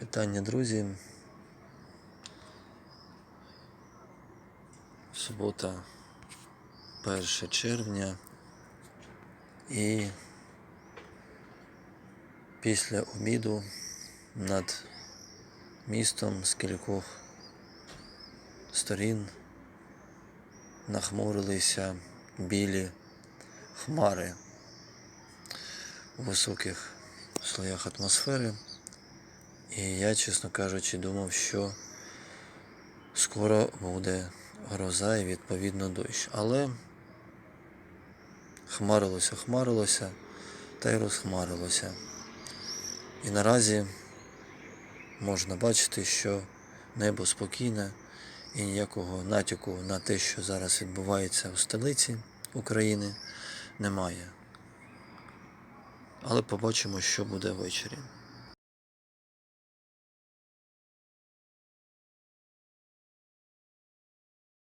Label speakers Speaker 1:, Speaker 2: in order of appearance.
Speaker 1: Вітання, друзі. Субота, 1 червня. І після обіду над містом з кількох сторін нахмурилися білі хмари у високих слоях атмосфери. І я, чесно кажучи, думав, що скоро буде гроза і відповідно дощ. Але хмарилося, хмарилося та й розхмарилося. І наразі можна бачити, що небо спокійне і ніякого натяку на те, що зараз відбувається у столиці України, немає. Але побачимо, що буде ввечері.